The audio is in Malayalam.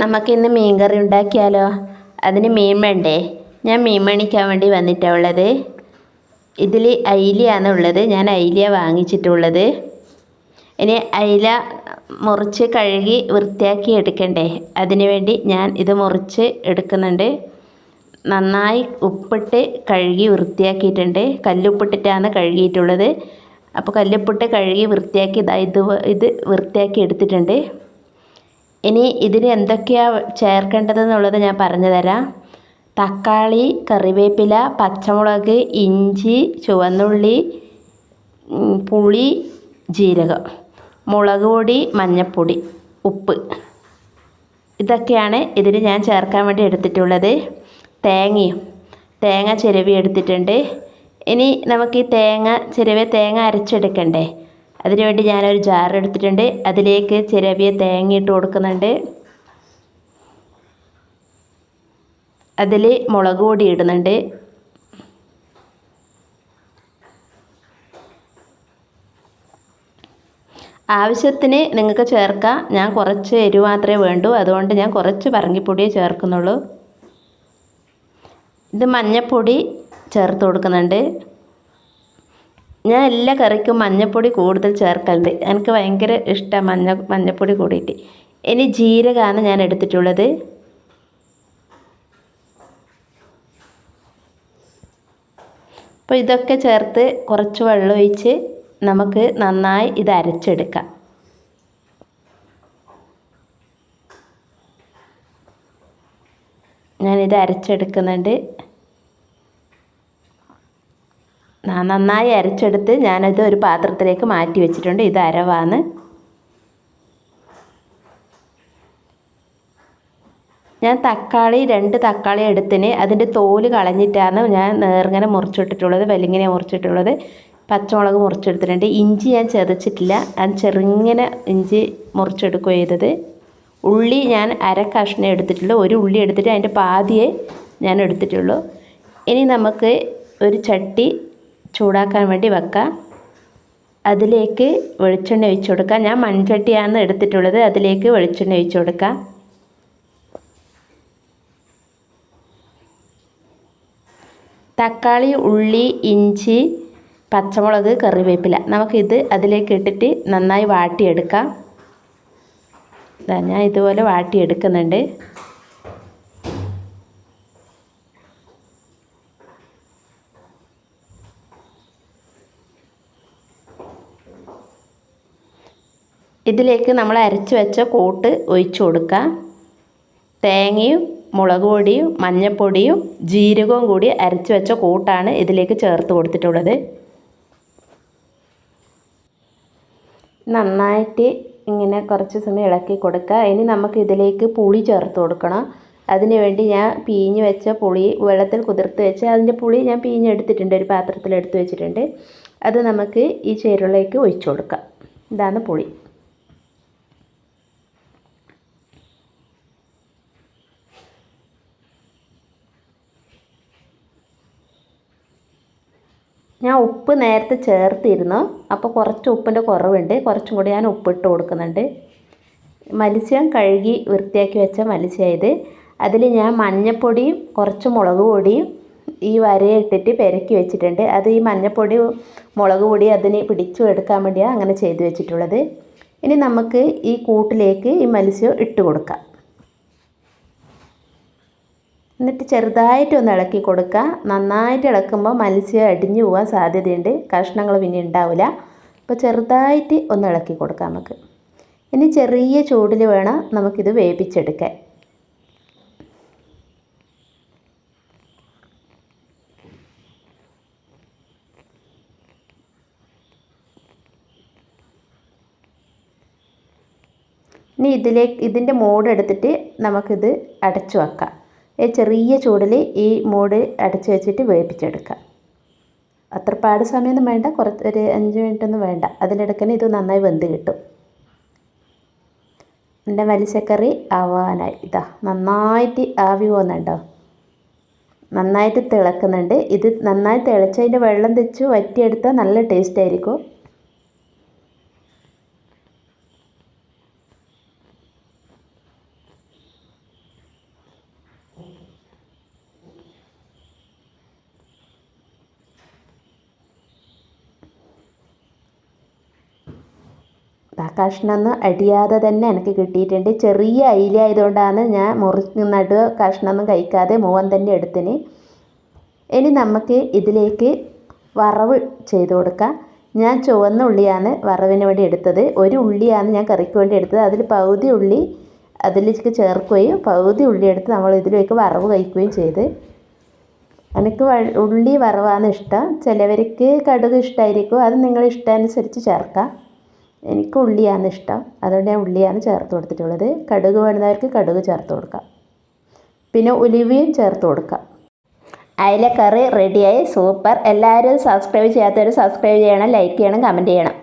നമുക്കിന്ന് മീൻ കറി ഉണ്ടാക്കിയാലോ? അതിന് മീൻ വേണ്ടേ? ഞാൻ മീൻ മേടിക്കാൻ വേണ്ടി വന്നിട്ടാണ് ഉള്ളത് ഇതിൽ അയിലയാണ് ഉള്ളത് ഞാൻ അയില വാങ്ങിച്ചിട്ടുള്ളത്. ഇനി അയില മുറിച്ച് കഴുകി വൃത്തിയാക്കി എടുക്കണ്ടേ? അതിനുവേണ്ടി ഞാൻ ഇത് മുറിച്ച് എടുക്കുന്നുണ്ട്. നന്നായി ഉപ്പിട്ട് കഴുകി വൃത്തിയാക്കിയിട്ടുണ്ട്. കല്ലുപ്പിട്ടിട്ടാണ് കഴുകിയിട്ടുള്ളത്. അപ്പോൾ കല്ലുപ്പിട്ട് കഴുകി വൃത്തിയാക്കി ഇതാ ഇത് ഇത് വൃത്തിയാക്കി എടുത്തിട്ടുണ്ട്. ഇനി ഇതിന് എന്തൊക്കെയാണ് ചേർക്കേണ്ടതെന്നുള്ളത് ഞാൻ പറഞ്ഞു തരാം തക്കാളി കറിവേപ്പില പച്ചമുളക് ഇഞ്ചി ചുവന്നുള്ളി പുളി ജീരകം മുളക് പൊടി മഞ്ഞൾപ്പൊടി ഉപ്പ്. ഇതൊക്കെയാണ് ഇതിന് ഞാൻ ചേർക്കാൻ വേണ്ടി എടുത്തിട്ടുള്ളത്. തേങ്ങയും തേങ്ങ ചിരവി എടുത്തിട്ടുണ്ട്. ഇനി നമുക്ക് ഈ തേങ്ങ ചിരവി തേങ്ങ അരച്ചെടുക്കണ്ടേ? അതിനുവേണ്ടി ഞാനൊരു ജാർ എടുത്തിട്ടുണ്ട്. അതിലേക്ക് ചിരവിയ തേങ്ങ ഇട്ട് കൊടുക്കുന്നുണ്ട്. അതിൽ മുളക് പൊടി ഇടുന്നുണ്ട്. ആവശ്യത്തിന് നിങ്ങൾക്ക് ചേർക്കാം. ഞാൻ കുറച്ച് എരിവ് മാത്രമേ വേണ്ടൂ. അതുകൊണ്ട് ഞാൻ കുറച്ച് പറങ്കിപ്പൊടിയേ ചേർക്കുന്നുള്ളൂ. ഇത് മഞ്ഞൾപ്പൊടി ചേർത്ത് കൊടുക്കുന്നുണ്ട്. ഞാൻ എല്ലാ കറിക്കും മഞ്ഞൾപ്പൊടി കൂടുതൽ ചേർക്കലുണ്ട്. എനിക്ക് ഭയങ്കര ഇഷ്ടമാണ് മഞ്ഞ മഞ്ഞൾപ്പൊടി കൂടിയിട്ട്. ഇനി ജീരകമാണ് ഞാൻ എടുത്തിട്ടുള്ളത്. അപ്പോൾ ഇതൊക്കെ ചേർത്ത് കുറച്ച് വെള്ളം ഒഴിച്ച് നമുക്ക് നന്നായി ഇത് അരച്ചെടുക്കാം. ഞാനിത് അരച്ചെടുക്കുന്നുണ്ട്. നന്നായി അരച്ചെടുത്ത് ഞാനത് ഒരു പാത്രത്തിലേക്ക് മാറ്റി വെച്ചിട്ടുണ്ട്. ഇത് അരവാണ്. ഞാൻ തക്കാളി രണ്ട് തക്കാളി എടുത്തിന് അതിന്റെ തോൽ കളഞ്ഞിട്ടാണ് ഞാൻ നേർങ്ങനെ മുറിച്ചിട്ടിട്ടുള്ളത് വലിങ്ങനെ മുറിച്ചിട്ടുള്ളത്. പച്ചമുളക് മുറിച്ചെടുത്തിട്ടുണ്ട്. ഇഞ്ചി ഞാൻ ചതച്ചിട്ടില്ല ഞാൻ ചെറുങ്ങനെ ഇഞ്ചി മുറിച്ചെടുക്കുക ചെയ്തത്. ഉള്ളി ഞാൻ അര കഷ്ണം എടുത്തിട്ടുള്ളൂ. ഒരു ഉള്ളി എടുത്തിട്ട് അതിന്റെ പാതിയെ ഞാൻ എടുത്തിട്ടുള്ളൂ. ഇനി നമുക്ക് ഒരു ചട്ടി ചൂടാക്കാൻ വേണ്ടി വെക്കാം. അതിലേക്ക് വെളിച്ചെണ്ണ ഒഴിച്ചു കൊടുക്കാം. ഞാൻ മൺചട്ടിയാണ് എടുത്തിട്ടുള്ളത്. അതിലേക്ക് വെളിച്ചെണ്ണ ഒഴിച്ചു കൊടുക്കാം. തക്കാളി ഉള്ളി ഇഞ്ചി പച്ചമുളക് കറിവേപ്പില. നമുക്കിത് അതിലേക്ക് ഇട്ടിട്ട് നന്നായി വാട്ടിയെടുക്കാം. ഞാൻ ഇതുപോലെ വാട്ടിയെടുക്കുന്നുണ്ട്. ഇതിലേക്ക് നമ്മൾ അരച്ച് വെച്ച കൂട്ട് ഒഴിച്ചു കൊടുക്കുക. തേങ്ങയും മുളക് പൊടിയും മഞ്ഞൾപ്പൊടിയും ജീരകവും കൂടി അരച്ച് വെച്ച കൂട്ടാണ് ഇതിലേക്ക് ചേർത്ത് കൊടുത്തിട്ടുള്ളത്. നന്നായിട്ട് ഇങ്ങനെ കുറച്ച് സമയം ഇളക്കി കൊടുക്കുക. ഇനി നമുക്ക് ഇതിലേക്ക് പുളി ചേർത്ത് കൊടുക്കണം. അതിന് വേണ്ടി ഞാൻ പീഞ്ഞ് വെച്ച പുളി വെള്ളത്തിൽ കുതിർത്ത് വെച്ച് അതിന്റെ പുളി ഞാൻ പീഞ്ഞെടുത്തിട്ടുണ്ട് ഒരു പാത്രത്തിൽ എടുത്ത് വെച്ചിട്ടുണ്ട്. അത് നമുക്ക് ഈ ചേരുവയിലേക്ക് ഒഴിച്ചു കൊടുക്കാം. ഇതാണ് പുളി. ഞാൻ ഉപ്പ് നേരത്തെ ചേർത്തിരുന്നു. അപ്പോൾ കുറച്ച് ഉപ്പിന്റെ കുറവുണ്ട്. കുറച്ചും കൂടി ഞാൻ ഉപ്പിട്ട് കൊടുക്കുന്നുണ്ട്. മത്സ്യം കഴുകി വൃത്തിയാക്കി വെച്ച മത്സ്യം ഇത്. അതിൽ ഞാൻ മഞ്ഞപ്പൊടിയും കുറച്ച് മുളക് പൊടിയും ഈ വരയിട്ടിട്ട് പെരക്കി വെച്ചിട്ടുണ്ട്. അത് ഈ മഞ്ഞപ്പൊടി മുളക് പൊടി അതിന് പിടിച്ചു എടുക്കാൻ വേണ്ടിയാണ് അങ്ങനെ ചെയ്തു വെച്ചിട്ടുള്ളത്. ഇനി നമുക്ക് ഈ കൂട്ടിലേക്ക് ഈ മത്സ്യം ഇട്ട് കൊടുക്കാം. എന്നിട്ട് ചെറുതായിട്ട് ഒന്ന് ഇളക്കി കൊടുക്കുക. നന്നായിട്ട് ഇളക്കുമ്പോൾ മത്സ്യം അടിഞ്ഞു പോകാൻ സാധ്യതയുണ്ട്. കഷ്ണങ്ങൾ പിന്നെ ഉണ്ടാവില്ല. അപ്പോൾ ചെറുതായിട്ട് ഒന്ന് ഇളക്കി കൊടുക്കാം നമുക്ക്. ഇനി ചെറിയ ചൂടിൽ വേണം നമുക്കിത് വേവിച്ചെടുക്കാൻ. ഇനി ഇതിലേക്ക് ഇതിന്റെ മോഡ് എടുത്തിട്ട് നമുക്കിത് അടച്ചു വെക്കാം. ചെറിയ ചൂടിൽ ഈ മൂട് അടച്ചു വെച്ചിട്ട് വേവിപ്പിച്ചെടുക്കുക അത്ര പാട് സമയമൊന്നും വേണ്ട. കുറച്ച് ഒരു അഞ്ച് മിനിറ്റ് ഒന്നും വേണ്ട. അതിനിടയ്ക്ക് ഇത് നന്നായി വെന്ത് കിട്ടും. എന്റെ മത്സ്യക്കറി ആവാനായി. ഇതാ നന്നായിട്ട് ആവി പോകുന്നുണ്ടോ നന്നായിട്ട് തിളക്കുന്നുണ്ട്. ഇത് നന്നായി തിളച്ചതിന്റെ വെള്ളം തെച്ച് വറ്റിയെടുത്താൽ നല്ല ടേസ്റ്റ് ആയിരിക്കും. ആ കഷ്ണമൊന്നും അടിയാതെ തന്നെ എനിക്ക് കിട്ടിയിട്ടുണ്ട്. ചെറിയ അയില ആയതുകൊണ്ടാണ് ഞാൻ മുറി നടു കഷ്ണമൊന്നും കഴിക്കാതെ മൂവൻ തന്നെ എടുത്തിന് ഇനി നമുക്ക് ഇതിലേക്ക് വറവ് ചെയ്ത് കൊടുക്കാം. ഞാൻ ചുവന്ന ഉള്ളിയാണ് വറവിന് വേണ്ടി എടുത്തത്. ഒരു ഉള്ളിയാണ് ഞാൻ കറിക്ക് വേണ്ടി എടുത്തത്. അതിൽ പകുതി ഉള്ളി അതിലേക്ക് ചേർക്കുകയും പകുതി ഉള്ളി എടുത്ത് നമ്മൾ ഇതിലേക്ക് വറവ് കഴിക്കുകയും ചെയ്ത്. എനിക്ക് ഉള്ളി വറവാണ് ഇഷ്ടം. ചിലവർക്ക് കടുക് ഇഷ്ടമായിരിക്കും അത് നിങ്ങളുടെ ഇഷ്ടാനുസരിച്ച് ചേർക്കാം. എനിക്ക് ഉള്ളിയാണ് ഇഷ്ടം. അതുകൊണ്ട് ഞാൻ ഉള്ളിയാണ് ചേർത്ത് കൊടുത്തിട്ടുള്ളത്. കടുക് വേണ്ടുന്നവർക്ക് കടുക് ചേർത്ത് കൊടുക്കാം. പിന്നെ ഉലുവയും ചേർത്ത് കൊടുക്കാം. കറി റെഡിയായി സൂപ്പർ. എല്ലാവരും സബ്സ്ക്രൈബ് ചെയ്യാത്തവർ സബ്സ്ക്രൈബ് ചെയ്യണം ലൈക്ക് ചെയ്യണം കമന്റ് ചെയ്യണം.